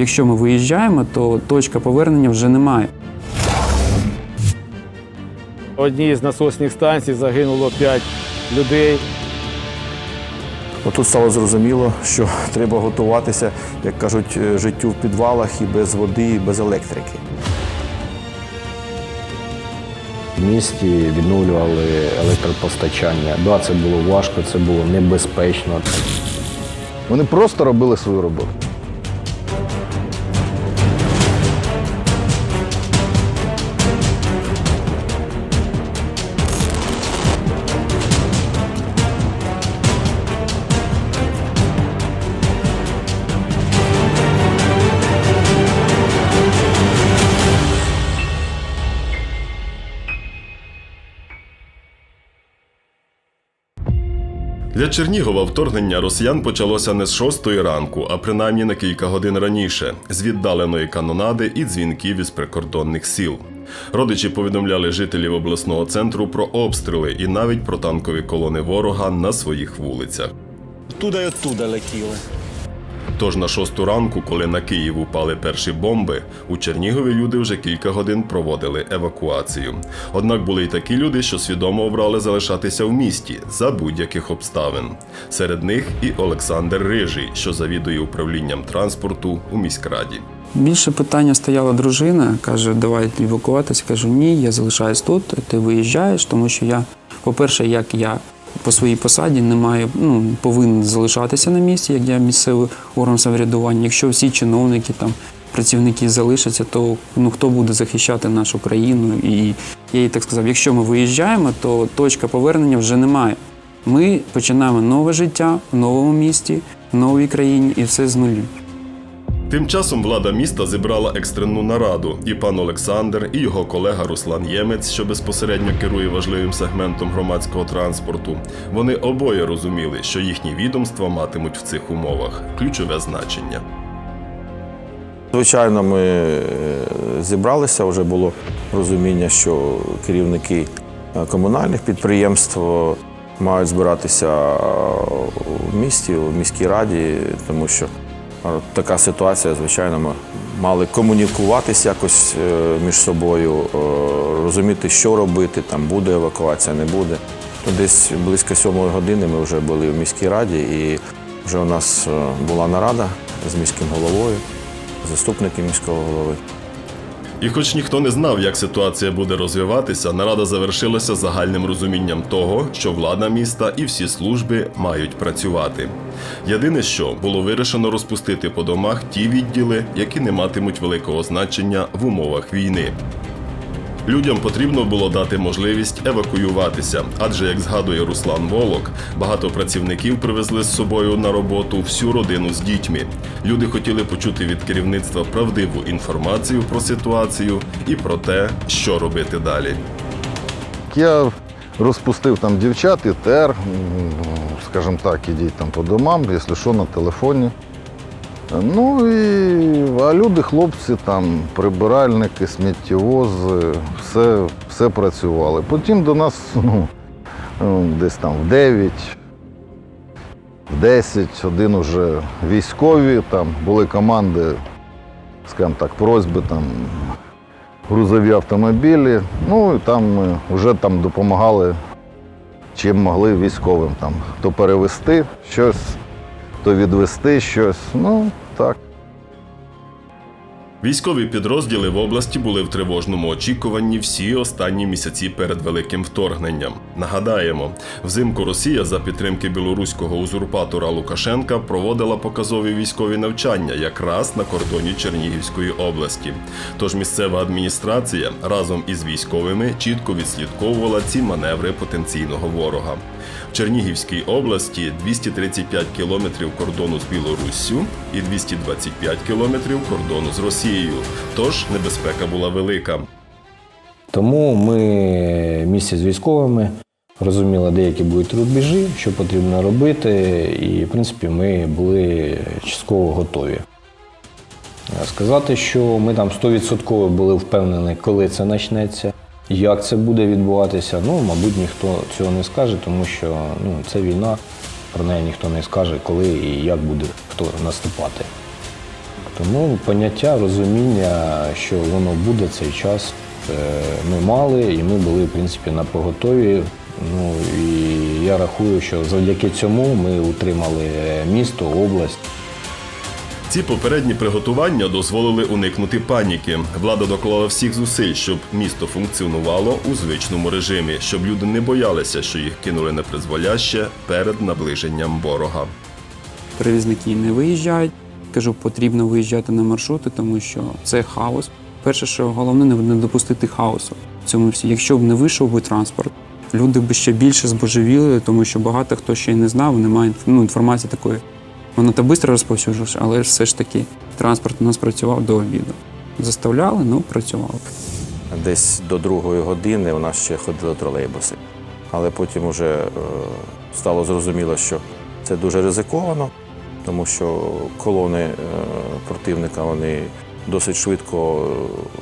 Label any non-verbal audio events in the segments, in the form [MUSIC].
Якщо ми виїжджаємо, то точка повернення вже немає. В одній з насосних станцій загинуло 5 людей. Отут стало зрозуміло, що треба готуватися, як кажуть, е, життю в підвалах і без води, і без електрики. В місті відновлювали електропостачання. Да, це було важко, це було небезпечно. Вони просто робили свою роботу. Для Чернігова вторгнення росіян почалося не з шостої ранку, а принаймні на кілька годин раніше, з віддаленої канонади і дзвінків із прикордонних сіл. Родичі повідомляли жителів обласного центру про обстріли і навіть про танкові колони ворога на своїх вулицях. Туди і оттуда летіли. Тож на шосту ранку, коли на Київ упали перші бомби, у Чернігові люди вже кілька годин проводили евакуацію. Однак були й такі люди, що свідомо обрали залишатися в місті за будь-яких обставин. Серед них і Олександр Рижий, що завідує управлінням транспорту у міськраді. Більше питання стояла дружина, каже, давай евакуватися. Кажу, ні, я залишаюсь тут, ти виїжджаєш, тому що я, по-перше, як я по своїй посаді не маю, ну, повинен залишатися на місці, як я місцевий орган самоврядування. Якщо всі чиновники там. Працівники залишаться, то ну хто буде захищати нашу країну? І я їй так сказав: якщо ми виїжджаємо, то точка повернення вже немає. Ми починаємо нове життя в новому місті, в новій країні, і все з нуля. Тим часом влада міста зібрала екстрену нараду, і пан Олександр, і його колега Руслан Ємець, що безпосередньо керує важливим сегментом громадського транспорту. Вони обоє розуміли, що їхні відомства матимуть в цих умовах ключове значення. Звичайно, ми е, зібралися, вже було розуміння, що керівники е, комунальних підприємств е, мають збиратися в місті, у міській раді, тому що така ситуація, звичайно, ми мали комунікуватись якось е, між собою, е, розуміти, що робити, там буде евакуація, не буде. То десь близько сьомої години ми вже були в міській раді, і вже у нас е, була нарада з міським головою заступники міського голови. І хоч ніхто не знав, як ситуація буде розвиватися, нарада завершилася загальним розумінням того, що влада міста і всі служби мають працювати. Єдине, що було вирішено розпустити по домах ті відділи, які не матимуть великого значення в умовах війни. Людям потрібно було дати можливість евакуюватися, адже, як згадує Руслан Волок, багато працівників привезли з собою на роботу всю родину з дітьми. Люди хотіли почути від керівництва правдиву інформацію про ситуацію і про те, що робити далі. Я розпустив там дівчат і тер, скажімо так, ідіть там по домам, якщо що, на телефоні. Ну і а люди, хлопці, там, прибиральники, сміттєвози, все, все працювали. Потім до нас [LAUGHS] ну, ну, десь там в 9, в 10, один уже військові, там були команди, скажімо так, просьби там грузові автомобілі. Ну і там ми вже там допомагали, чим могли військовим. Там, то перевезти щось, відвести щось. Ну, так. Військові підрозділи в області були в тривожному очікуванні всі останні місяці перед великим вторгненням. Нагадаємо, взимку Росія за підтримки білоруського узурпатора Лукашенка проводила показові військові навчання якраз на кордоні Чернігівської області. Тож місцева адміністрація разом із військовими чітко відслідковувала ці маневри потенційного ворога. В Чернігівській області 235 кілометрів кордону з Білоруссю і 225 кілометрів кордону з Росією. Тож небезпека була велика. Тому ми місці з військовими розуміли, деякі будуть рубежі, що потрібно робити, і, в принципі, ми були частково готові. Сказати, що ми там 100% були впевнені, коли це почнеться, як це буде відбуватися, ну, мабуть, ніхто цього не скаже, тому що ну, це війна, про неї ніхто не скаже, коли і як буде хто наступати. Тому поняття, розуміння, що воно буде цей час, е, ми мали і ми були, в принципі, на поготові. Ну і я рахую, що завдяки цьому ми утримали місто, область. Ці попередні приготування дозволили уникнути паніки. Влада доклала всіх зусиль, щоб місто функціонувало у звичному режимі, щоб люди не боялися, що їх кинули на призволяще перед наближенням ворога. Перевізники не виїжджають. Кажу, потрібно виїжджати на маршрути, тому що це хаос. Перше, що головне, не- допустити хаосу. в Цьому всі. Якщо б не вийшов би транспорт, люди б ще більше збожевіли, тому що багато хто ще й не знав, немає ну, інформації такої. Воно та швидко розповсюджувалося, але все ж таки транспорт у нас працював до обіду. Заставляли, ну працював. Десь до другої години у нас ще ходили тролейбуси. Але потім вже е, стало зрозуміло, що це дуже ризиковано, тому що колони е, противника вони досить швидко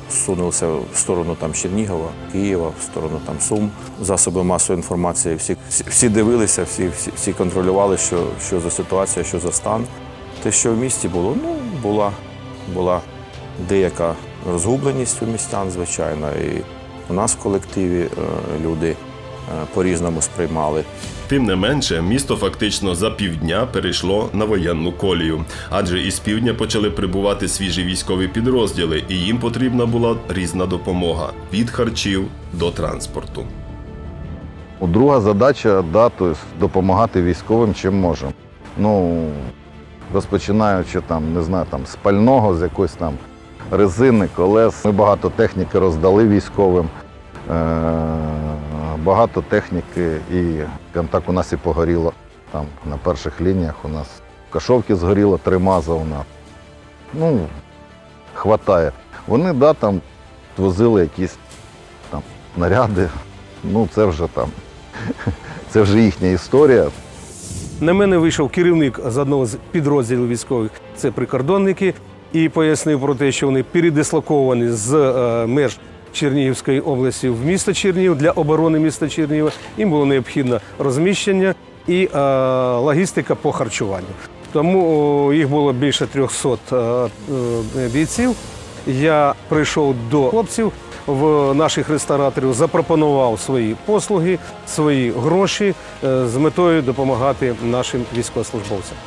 е, сунулися в сторону там Чернігова, Києва, в сторону там Сум. Засоби масової інформації всі, всі, дивилися, всі, всі, всі контролювали, що, що за ситуація, що за стан. Те, що в місті було, ну була, була деяка розгубленість у містян, звичайно, і у нас в колективі е, люди по-різному сприймали. Тим не менше, місто фактично за півдня перейшло на воєнну колію, адже із півдня почали прибувати свіжі військові підрозділи, і їм потрібна була різна допомога від харчів до транспорту. Друга задача да, допомагати військовим чим можемо. Ну, розпочинаючи там, не знаю, там, з пального, з якоїсь там резини, колес. Ми багато техніки роздали військовим. Е- багато техніки і скажімо так у нас і погоріло. Там на перших лініях у нас в Кашовці згоріло три маза у нас. Ну, хватає. Вони да, там возили якісь там наряди. Ну, це вже там. [LAUGHS] Це вже їхня історія. На мене вийшов керівник з одного з підрозділів військових, це прикордонники, і пояснив про те, що вони передислоковані з е, меж Чернігівської області в місто Чернігів для оборони міста Чернігова. Їм було необхідне розміщення і е, логістика по харчуванню. Тому їх було більше 300 е, е, бійців. Я прийшов до хлопців в наших рестораторів, запропонував свої послуги, свої гроші з метою допомагати нашим військовослужбовцям.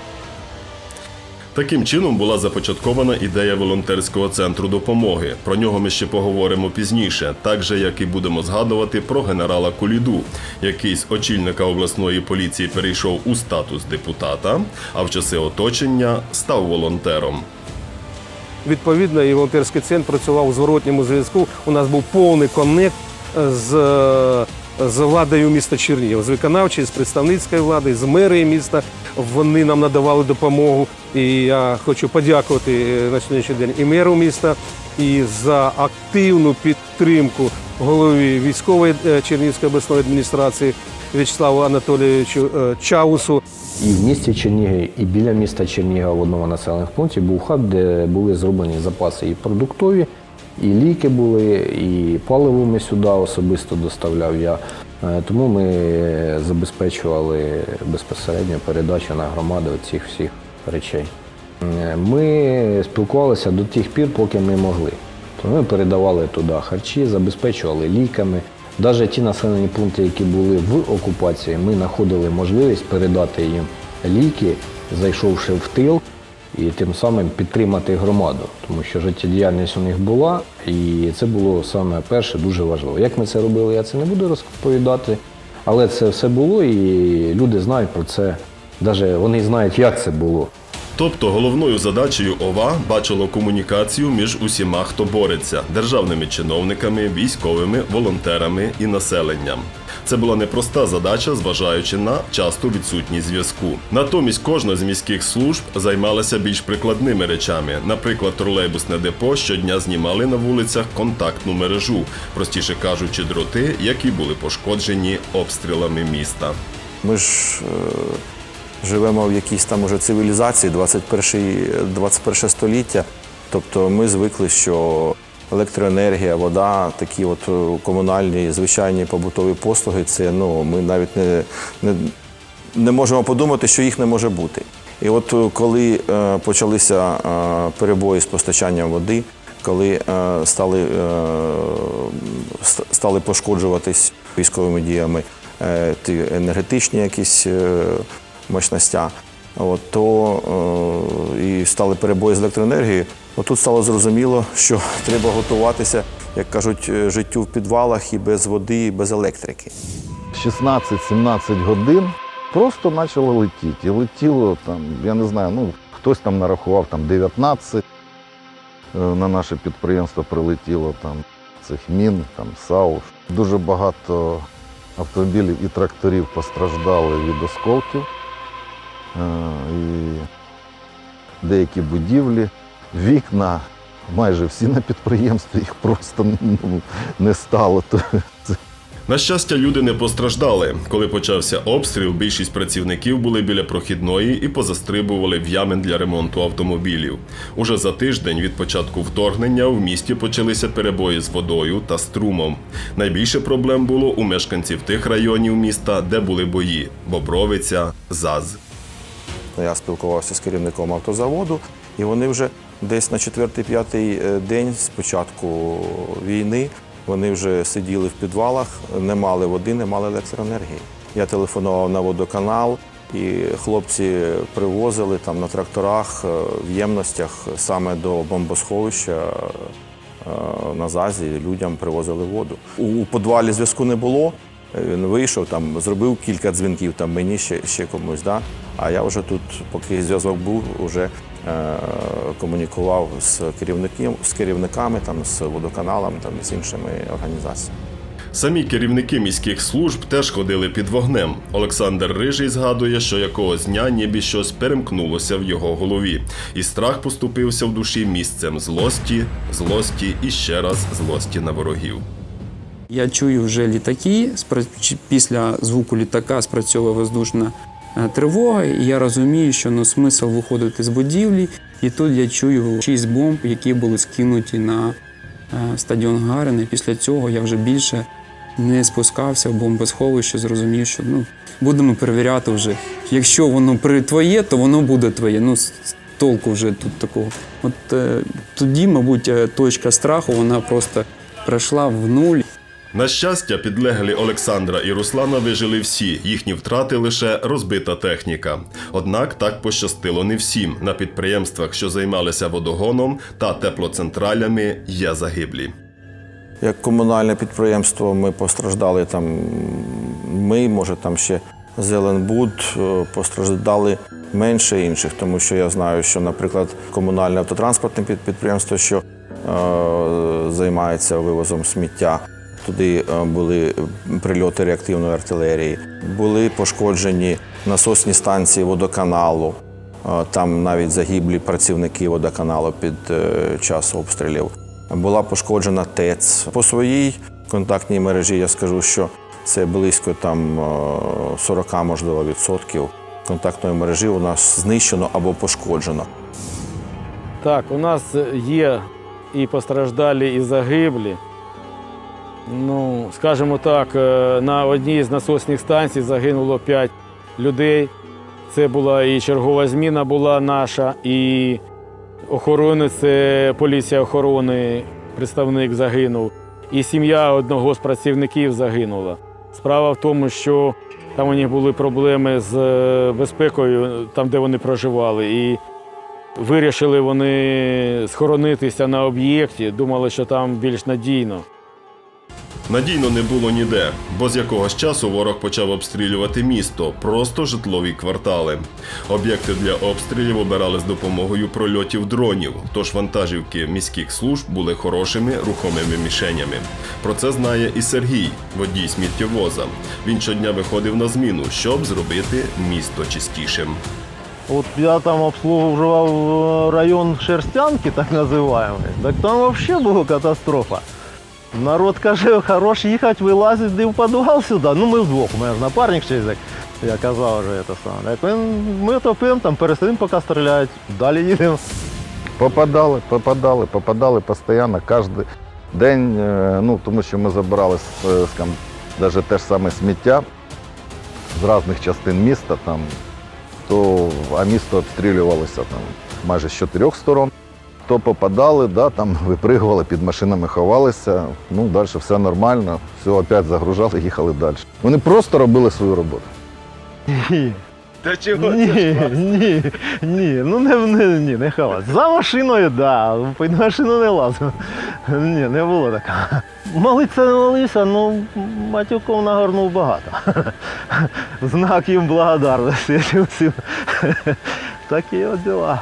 Таким чином була започаткована ідея волонтерського центру допомоги. Про нього ми ще поговоримо пізніше, так же як і будемо згадувати про генерала Куліду, який з очільника обласної поліції перейшов у статус депутата, а в часи оточення став волонтером. Відповідно, і волонтерський центр працював у зворотньому зв'язку. У нас був повний коннект з, е, з владою міста Чернігів, з виконавчої, з представницької влади, з мерії міста. Вони нам надавали допомогу. І я хочу подякувати е, на сьогоднішній день і меру міста, і за активну підтримку голові військової е, Чернігівської обласної адміністрації В'ячеславу Анатолійовичу е, Чаусу. І в місті Чернігів, і біля міста Чернігова в одному населених пункті був хаб, де були зроблені запаси і продуктові, і ліки були, і паливо ми сюди особисто доставляв я. Е, Тому ми забезпечували безпосередньо передачу на громаду цих всіх речей. Е, Ми спілкувалися до тих пір, поки ми могли. То ми передавали туди харчі, забезпечували ліками. Навіть ті населені пункти, які були в окупації, ми знаходили можливість передати їм ліки, зайшовши в тил, і тим самим підтримати громаду, тому що життєдіяльність у них була, і це було саме перше дуже важливо. Як ми це робили, я це не буду розповідати, але це все було, і люди знають про це. Навіть вони знають, як це було. Тобто головною задачею ОВА бачило комунікацію між усіма, хто бореться державними чиновниками, військовими, волонтерами і населенням. Це була непроста задача, зважаючи на часту відсутність зв'язку. Натомість кожна з міських служб займалася більш прикладними речами. Наприклад, тролейбусне депо щодня знімали на вулицях контактну мережу, простіше кажучи, дроти, які були пошкоджені обстрілами міста. Ми ж е, живемо в якійсь там уже цивілізації 21, 21 століття. Тобто ми звикли, що електроенергія, вода, такі от е, комунальні, звичайні побутові послуги, це ну, ми навіть не, не, не можемо подумати, що їх не може бути. І от е, коли е, почалися е, перебої з постачанням води, коли е, стали, е, стали пошкоджуватись військовими діями е, ті енергетичні якісь е, мощностя, от, то е, і стали перебої з електроенергією, отут стало зрозуміло, що [LAUGHS] треба готуватися, як кажуть, е, життю в підвалах і без води, і без електрики. 16-17 годин просто почало летіти. І летіло там, я не знаю, ну хтось там нарахував там 19 е, на наше підприємство прилетіло там цих мін, там САУ. Дуже багато автомобілів і тракторів постраждали від осколків. Е, І деякі будівлі, вікна, майже всі на підприємстві, їх просто ну, не стало. На щастя, люди не постраждали. Коли почався обстріл, більшість працівників були біля прохідної і позастрибували в ями для ремонту автомобілів. Уже за тиждень від початку вторгнення в місті почалися перебої з водою та струмом. Найбільше проблем було у мешканців тих районів міста, де були бої: Бобровиця, ЗАЗ. Я спілкувався з керівником автозаводу, і вони вже десь на четвертий-п'ятий е, день з початку війни вони вже сиділи в підвалах, не мали води, не мали електроенергії. Я телефонував на водоканал, і хлопці привозили там на тракторах е, в ємностях саме до бомбосховища. е, На ЗАЗі людям привозили воду. У підвалі зв'язку не було. Він вийшов, там, зробив кілька дзвінків там, мені ще, ще комусь. Да? А я вже тут, поки зв'язок був, вже е, комунікував з, керівників, з керівниками, там, з водоканалом, там, з іншими організаціями. Самі керівники міських служб теж ходили під вогнем. Олександр Рижий згадує, що якогось дня ніби щось перемкнулося в його голові, і страх поступився в душі місцем злості, злості і ще раз злості на ворогів. Я чую вже літаки. Після звуку літака спрацьовує воздушна е, тривога, і я розумію, що ну, смисл виходити з будівлі. І тут я чую шість бомб, які були скинуті на е, стадіон Гарини. Після цього я вже більше не спускався в бомбосховище, зрозумів, що ну, будемо перевіряти вже. Якщо воно твоє, то воно буде твоє. Ну, толку вже тут такого. От е, тоді, мабуть, е, точка страху вона просто прийшла в нуль. На щастя, підлеглі Олександра і Руслана вижили всі. Їхні втрати лише розбита техніка. Однак так пощастило не всім. На підприємствах, що займалися водогоном та теплоцентралями, є загиблі. Як комунальне підприємство ми постраждали там, ми, може, там ще Зеленбуд е, постраждали менше інших, тому що я знаю, що, наприклад, комунальне автотранспортне під- підприємство, що е, займається вивозом сміття. Туди е, були прильоти реактивної артилерії, були пошкоджені насосні станції водоканалу. Е, Там навіть загиблі працівники водоканалу під е, час обстрілів. Була пошкоджена ТЕЦ. По своїй контактній мережі я скажу, що це близько там е, 40, можливо, відсотків контактної мережі у нас знищено або пошкоджено. Так, у нас є і постраждалі, і загиблі. Ну, скажімо так, е, на одній з насосних станцій загинуло 5 людей. Це була і чергова зміна була наша, і охорони, це поліція охорони, представник загинув, і сім'я одного з працівників загинула. Справа в тому, що там у них були проблеми з е, безпекою, там, де вони проживали. І Вирішили вони схоронитися на об'єкті, думали, що там більш надійно. Надійно не було ніде, бо з якогось часу ворог почав обстрілювати місто, просто житлові квартали. Об'єкти для обстрілів обирали з допомогою прольотів дронів, тож вантажівки міських служб були хорошими рухомими мішенями. Про це знає і Сергій, водій сміттєвоза. Він щодня виходив на зміну, щоб зробити місто чистішим. От я там обслуговував е, район Шерстянки, так називаємий, так там взагалі була катастрофа. Народ каже, хорош їхати, вилазить де в підвал сюди. Ну ми вдвох, у мене ж напарник ще як я казав вже це саме. Так ми топимо, там пересидимо, поки стріляють, далі їдемо. Попадали, попадали, попадали постійно, кожен день, е, ну, тому що ми забирали навіть те ж саме сміття з різних частин міста, там то а місто обстрілювалося там майже з чотирьох сторон. То попадали, да, там випригували, під машинами ховалися. Ну, далі все нормально, все опять загружали, [LAUGHS] їхали далі. Вони просто робили свою роботу. Ні. Ні, ні, ні, ну не, не, ні, не ховати. За машиною, да, під машину не лазив. Ні, не було такого. Молиться не молися, ну матюков нагорнув багато. Знак їм благодарності всім. Такі от діла.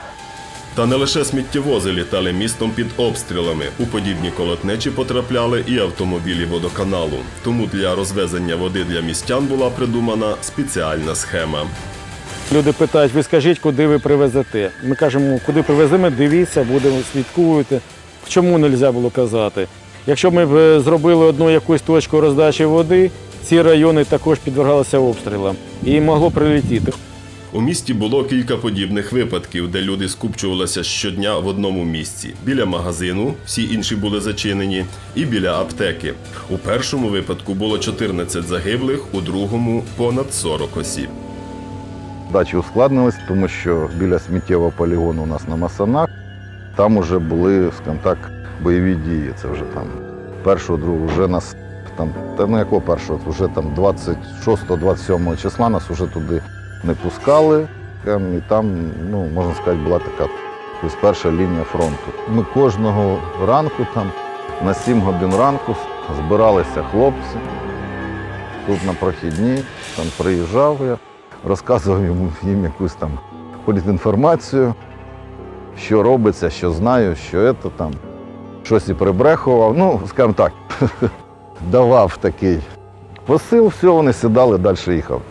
Та не лише сміттєвози літали містом під обстрілами. У подібні колотнечі потрапляли і автомобілі водоканалу. Тому для розвезення води для містян була придумана спеціальна схема. Люди питають, ви скажіть, куди ви привезете. Ми кажемо, куди привеземо, дивіться, будемо слідкувати. Чому не можна було казати? Якщо ми б е, зробили одну якусь точку роздачі води, ці райони також підвергалися обстрілам і могло прилетіти. У місті було кілька подібних випадків, де люди скупчувалися щодня в одному місці. Біля магазину, всі інші були зачинені, і біля аптеки. У першому випадку було 14 загиблих, у другому понад 40 осіб. Дачі ускладнились, тому що біля сміттєвого полігону у нас на Масанах там уже були, скажімо так, бойові дії. Це вже там першого, другого, вже нас там, та ну якого першого, вже там 26-27 числа нас вже туди не пускали. І там, ну, можна сказати, була така перша лінія фронту. Ми кожного ранку там на 7 годин ранку збиралися хлопці тут на прохідні, там приїжджав я розказував їм якусь там політінформацію, що робиться, що знаю, що це там, щось і прибрехував. Ну, скажімо так, [LAUGHS] давав такий посил, все, вони сідали, далі їхав.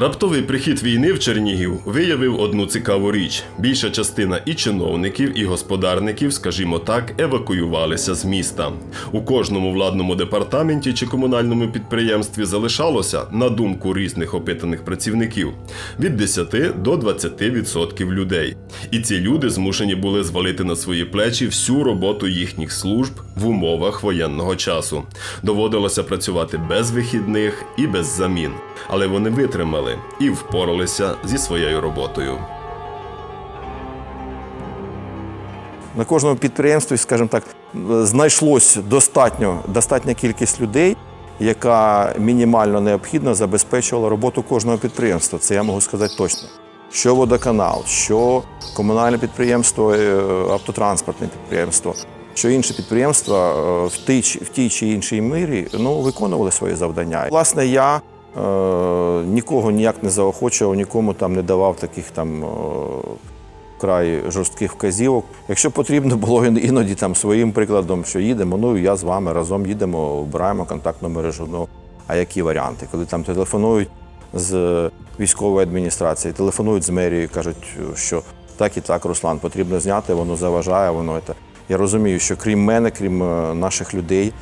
Раптовий прихід війни в Чернігів виявив одну цікаву річ: більша частина і чиновників, і господарників, скажімо так, евакуювалися з міста. У кожному владному департаменті чи комунальному підприємстві залишалося, на думку різних опитаних працівників, від 10 до 20% людей. І ці люди змушені були звалити на свої плечі всю роботу їхніх служб в умовах воєнного часу. Доводилося працювати без вихідних і без замін. Але вони витримали і впоралися зі своєю роботою. На кожному підприємстві, скажімо так, знайшлось достатньо, достатня кількість людей, яка мінімально необхідно забезпечувала роботу кожного підприємства. Це я можу сказати точно. Що водоканал, що комунальне підприємство, е, автотранспортне підприємство, що інші підприємства е, в тій, чи- в тій чи іншій мірі ну, виконували свої завдання. Власне, я нікого ніяк не заохочував, нікому там не давав таких там. е, Край жорстких вказівок. Якщо потрібно було [LAUGHS] іноді там своїм прикладом, що їдемо, ну я з вами разом їдемо, обираємо контактну мережу. Ну а які варіанти? Коли там телефонують з військової адміністрації, телефонують з мерії, кажуть, що так і так, Руслан, потрібно зняти, воно заважає, воно це. Я розумію, що крім мене, крім е, наших людей, е,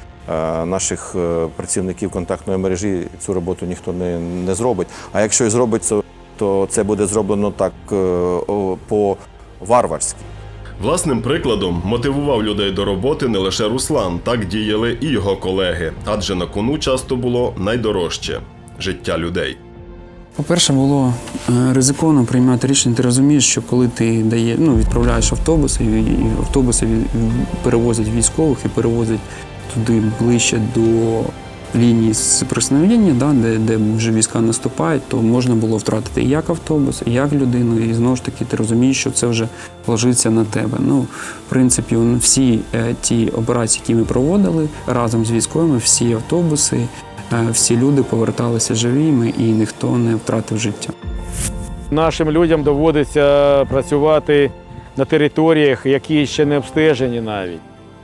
наших е, працівників контактної мережі, цю роботу ніхто не, не зробить. А якщо і зробить, то, то це буде зроблено так е, по-варварськи. Власним прикладом мотивував людей до роботи не лише Руслан, так діяли і його колеги, адже на кону часто було найдорожче життя людей. По-перше, було е, ризиковано приймати рішення. Ти розумієш, що коли ти дає, ну, відправляєш автобуси, і автобуси від- перевозять військових і перевозять туди ближче до лінії соприкосновення, да, де, де вже війська наступають, то можна було втратити як автобус, як людину. І знову ж таки ти розумієш, що це вже ложиться на тебе. Ну, в принципі, всі е, ті операції, які ми проводили разом з військовими, всі автобуси, е, всі люди поверталися живими і ніхто не втратив життя. Нашим людям доводиться працювати на територіях, які ще не обстежені навіть.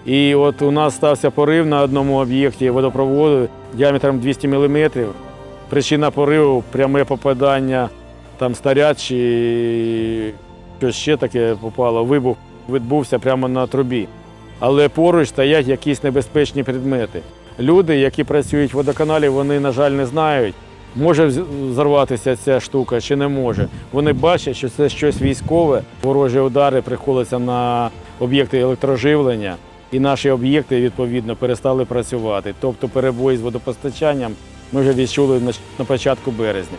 І от у нас стався порив на одному об'єкті водопроводу діаметром 200 мм. Причина пориву пряме попадання, там снаряд чи щось ще таке попало. Вибух відбувся прямо на трубі. Але поруч стоять якісь небезпечні предмети. Люди, які працюють в водоканалі, вони, на жаль, не знають, може вз- взорватися ця штука чи не може. Вони бачать, що це щось військове, ворожі удари приходяться на об'єкти електроживлення, і наші об'єкти відповідно перестали працювати. Тобто перебої з водопостачанням ми вже відчули на- початку березня.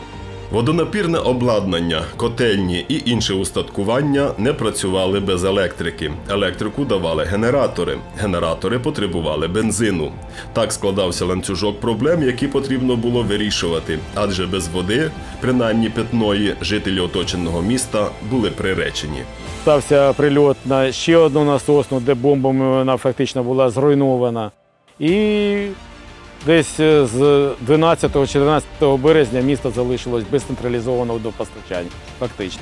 Водонапірне обладнання, котельні і інше устаткування не працювали без електрики. Електрику давали генератори. Генератори потребували бензину. Так складався ланцюжок проблем, які потрібно було вирішувати, адже без води, принаймні питної, жителі оточеного міста були приречені. Стався прильот на ще одну насосну, де бомбами вона фактично була зруйнована. І десь е, з 12-14 березня місто залишилось без централізованого водопостачання, фактично.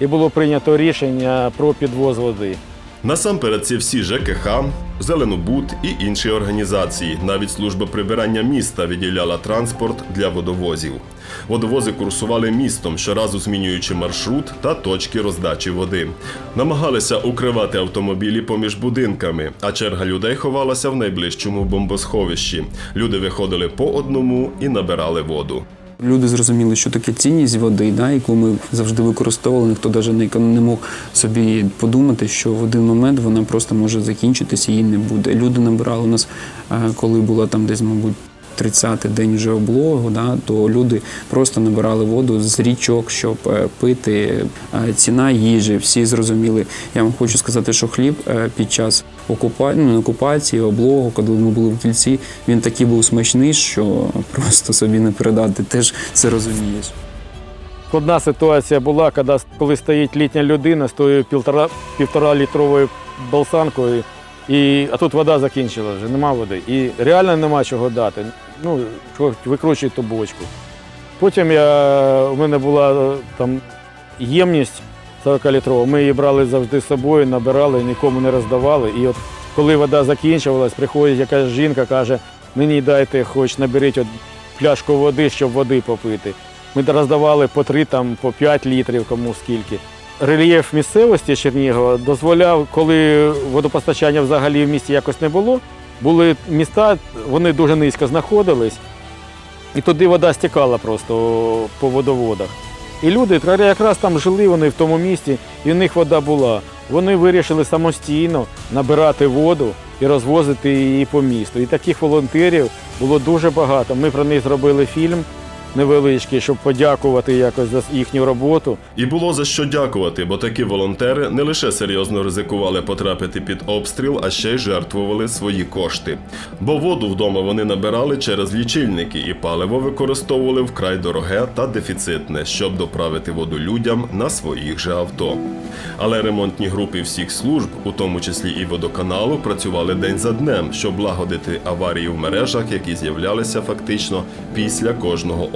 І було прийнято рішення про підвоз води. Насамперед, це всі ЖКХ, Зеленобуд і інші організації. Навіть служба прибирання міста відділяла транспорт для водовозів. Водовози курсували містом, щоразу змінюючи маршрут та точки роздачі води. Намагалися укривати автомобілі поміж будинками, а черга людей ховалася в найближчому бомбосховищі. Люди виходили по одному і набирали воду. Люди зрозуміли, що таке цінність води, да, яку ми завжди використовували. Ніхто навіть не, мог собі подумати, що в один момент вона просто може закінчитися, її не буде. Люди набирали у нас, е, коли була там десь, мабуть. 30-й день вже облогу, да, то люди просто набирали воду з річок, щоб е, пити. Е, Ціна їжі, всі зрозуміли. Я вам хочу сказати, що хліб е, під час окупа... ну, окупації, облогу, коли ми були в кільці, він такий був смачний, що просто собі не передати. Теж це розумієш. Складна ситуація була, коли, коли стоїть літня людина з тою півтора, півтора літровою болсанкою, і, а тут вода закінчила вже, нема води. І реально нема чого дати. Ну, викручуй ту бочку. Потім я, у мене була е, там ємність 40-літрова, ми її брали завжди з собою, набирали, нікому не роздавали. І от коли вода закінчувалась, приходить якась жінка, каже, мені дайте, хоч наберіть от пляшку води, щоб води попити. Ми роздавали по 3, там, по 5 літрів, кому скільки. Рельєф місцевості Чернігова дозволяв, коли водопостачання взагалі в місті якось не було, були міста, вони дуже низько знаходились, і туди вода стікала просто по водоводах. І люди якраз там жили вони в тому місті, і в них вода була. Вони вирішили самостійно набирати воду і розвозити її по місту. І таких волонтерів було дуже багато. Ми про них зробили фільм невеличкий, щоб подякувати якось за їхню роботу. І було за що дякувати, бо такі волонтери не лише серйозно ризикували потрапити під обстріл, а ще й жертвували свої кошти. Бо воду вдома вони набирали через лічильники і паливо використовували вкрай дороге та дефіцитне, щоб доправити воду людям на своїх же авто. Але ремонтні групи всіх служб, у тому числі і водоканалу, працювали день за днем, щоб лагодити аварії в мережах, які з'являлися фактично після кожного.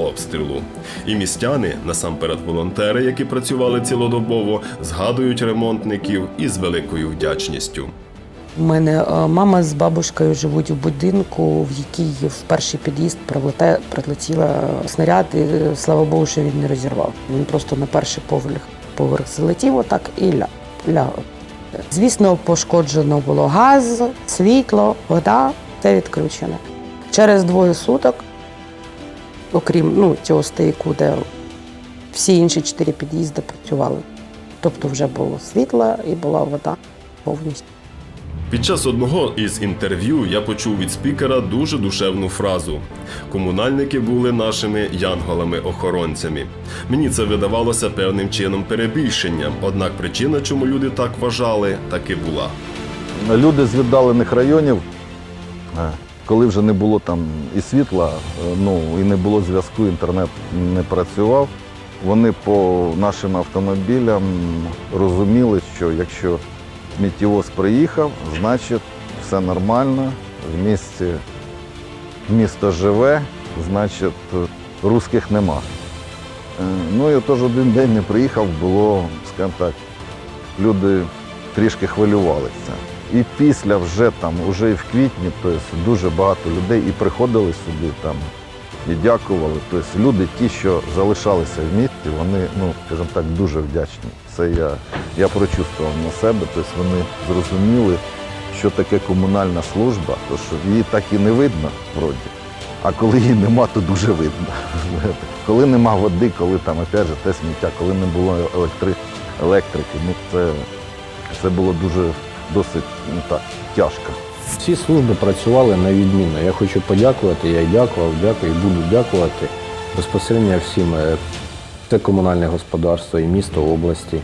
І містяни, насамперед волонтери, які працювали цілодобово, згадують ремонтників із великою вдячністю. У мене е, мама з бабушкою живуть в будинку, в який в перший під'їзд прилетіла снаряд, і е, слава Богу, що він не розірвав. Він просто на перший поверх поверх залетів отак і ля, ляг. Звісно, пошкоджено було газ, світло, вода, все відключено. Через двоє суток, окрім ну, цього стояку, де всі інші чотири під'їзди працювали. Тобто вже було світло і була вода повністю. Під час одного із інтерв'ю я почув від спікера дуже душевну фразу: комунальники були нашими янголами-охоронцями. Мені це видавалося певним чином перебільшенням, однак причина, чому люди так вважали, таки була. Люди з віддалених районів, е, коли вже не було там і світла, е, ну і не було зв'язку, інтернет не працював. Вони по нашим автомобілям розуміли, що якщо мітіоз приїхав, значить все нормально, в місті місто живе, значить русських нема. Е, Ну і отож один день не приїхав, було, скажімо так, люди трішки хвилювалися. І після вже там, уже і в квітні, тобто дуже багато людей і приходили сюди там і дякували. Тобто люди, ті, що залишалися в місті, вони, ну скажімо так, дуже вдячні. Це я, я прочувствував на себе, тобто вони зрозуміли, що таке комунальна служба, то що її так і не видно вроді. А коли її нема, то дуже видно. [LAUGHS] Коли нема води, коли там опять же, те сміття, коли не було електри... електрики, ну це, це було дуже досить ну, так, тяжко. Всі служби працювали на відмінно. Я хочу подякувати, я й дякував, дякую і буду дякувати безпосередньо всім е, Це комунальне господарство і місто області.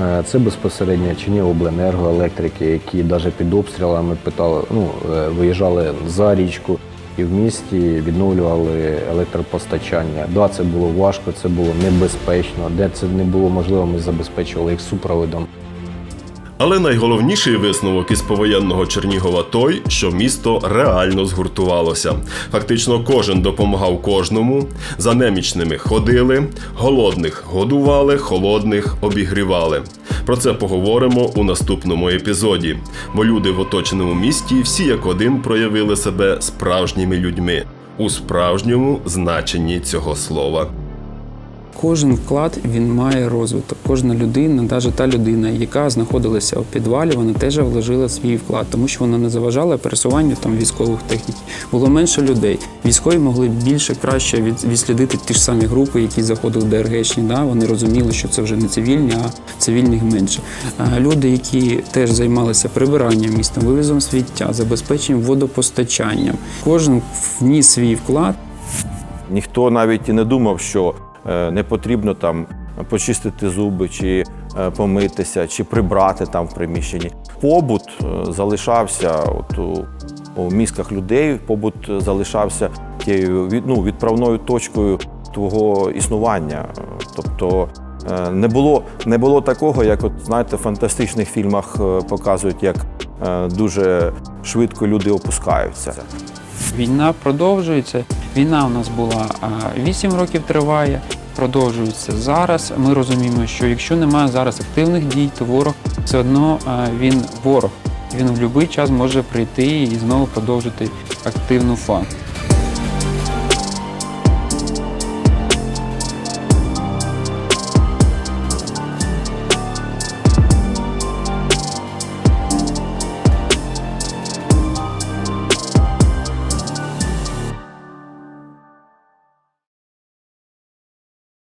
Е, Це безпосередньо Чернігобленерго, електрики, які навіть під обстрілами питали, ну, е, виїжджали за річку і в місті відновлювали електропостачання. Да, це було важко, це було небезпечно. Де це не було можливо, ми забезпечували їх супроводом. Але найголовніший висновок із повоєнного Чернігова той, що місто реально згуртувалося. Фактично, кожен допомагав кожному. За немічними ходили, голодних годували, холодних обігрівали. Про це поговоримо у наступному епізоді. Бо люди в оточеному місті всі як один проявили себе справжніми людьми у справжньому значенні цього слова. Кожен вклад він має розвиток. Кожна людина, навіть та людина, яка знаходилася у підвалі, вона теж вложила свій вклад, тому що вона не заважала пересуванню там військових технік. Було менше людей. Військові могли більше краще від, відслідити ті ж самі групи, які заходили ДРГшні. Да? Вони розуміли, що це вже не цивільні, а цивільних менше. А люди, які теж займалися прибиранням міста, вивізом сміття, забезпеченням водопостачанням, кожен вніс свій вклад. Ніхто навіть і не думав, що не потрібно там почистити зуби, чи е, помитися, чи прибрати там в приміщенні. Побут е, залишався от у, у мізках людей, побут залишався тією від- ну, відправною точкою твого існування. Е, Тобто е, не було, не було такого, як от, знаєте, в фантастичних фільмах е, показують, як е, дуже швидко люди опускаються. Війна продовжується. Війна у нас була 8 років триває, продовжується зараз. Ми розуміємо, що якщо немає зараз активних дій, то ворог все одно він ворог. Він в будь-який час може прийти і знову продовжити активну фазу.